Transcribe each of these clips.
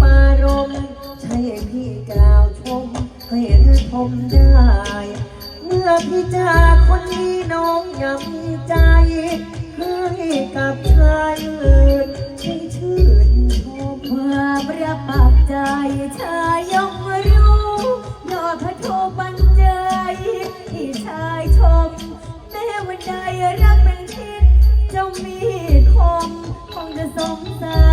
ปารมใช่พี่กล่าวชมให้หรือชมได้ เมื่อพี่จากคนนี้น้องยังมีใจให้กับชายอื่นให้ชื่นชมความรักปรับใจชายยกมรู้ยอดพระโทบันเจยที่ชายชมแม้วันใดรักเป็นทิศจ้ามีคมคงจะสมสา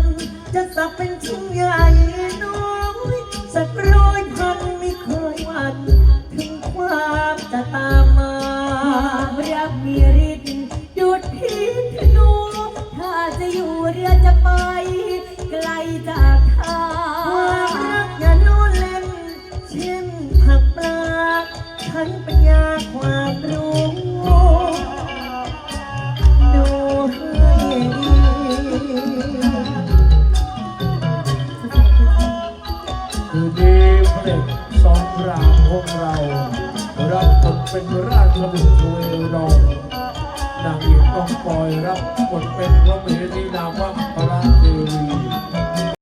นทันจะสักเป็นชิ้นใหญ่น้อยสักร้อยพันไม่เคยหวั่นถึงความจะตามมารักมีฤทธิ์ดุดพิษนูถ้าจะอยู่เรือจะไป ไกลจากทาความรักอย่าโน้เล่นเช่นผักปลาฉันปัญญาความรู้ คืนนี้พระเอกสองรามของเรารับบทเป็นราชบุตรเวรองนางเอกต้องปล่อยรับบทเป็นพระมเหสีนามว่าพระเทวี